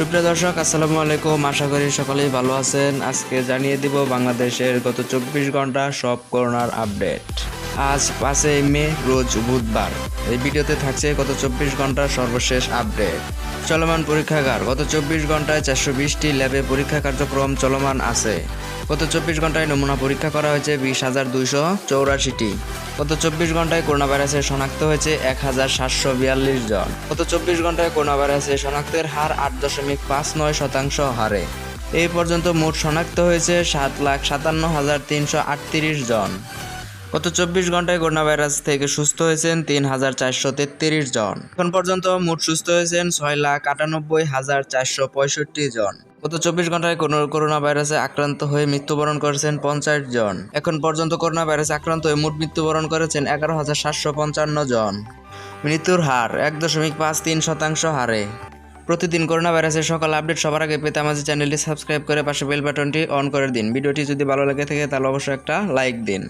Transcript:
সুপ্রিয় দর্শক, আসসালামু আলাইকুম। আশা করি সকলেই ভালো আছেন। আজকে জানিয়ে দিব বাংলাদেশের গত চব্বিশ ঘণ্টা সব করোনার আপডেট। আজ পাঁচই মে, রোজ বুধবার। এই ভিডিওতে থাকছে গত চব্বিশ ঘণ্টার সর্বশেষ আপডেট। চলমান পরীক্ষাগার। গত চব্বিশ ঘন্টায় চারশো বিশটি ল্যাবে পরীক্ষা কার্যক্রম চলমান আছে। গত চব্বিশ ঘন্টায় নমুনা পরীক্ষা করা হয়েছে বিশ হাজার দুইশো চৌরাশিটি। গত চব্বিশ ঘন্টায় করোনা ভাইরাসে শনাক্ত হয়েছে এক হাজার সাতশো বিয়াল্লিশ জন। গত চব্বিশ ঘন্টায় করোনা ভাইরাসে শনাক্তের হার আট দশমিক পাঁচ নয় শতাংশ হারে। এই পর্যন্ত মোট শনাক্ত হয়েছে সাত লাখ সাতান্ন হাজার তিনশো আটত্রিশ জন। গত চব্বিশ ঘন্টায় করোনা ভাইরাস থেকে সুস্থ হয়েছেন তিন হাজার চারশো তেত্রিশ জন। এখন পর্যন্ত মোট সুস্থ হয়েছেন ছয় লাখ আটানব্বই হাজার চারশো পঁয়ষট্টি জন। গত চব্বিশ ঘন্টায় করোনা ভাইরাসে আক্রান্ত হয়ে মৃত্যুবরণ করেছেন পঞ্চাশ জন। এখন পর্যন্ত করোনা ভাইরাসে আক্রান্ত হয়ে মোট মৃত্যুবরণ করেছেন এগারো হাজার সাতশো পঞ্চান্ন জন। মৃত্যুর হার এক দশমিক পাঁচ তিন শতাংশ হারে। প্রতিদিন করোনা ভাইরাসের সকল আপডেট সবার আগে পেতে আমাদের চ্যানেলটি সাবস্ক্রাইব করে পাশে বেল বাটনটি অন করে দিন। ভিডিওটি যদি ভালো লাগে থাকে, তাহলে অবশ্যই একটা লাইক দিন।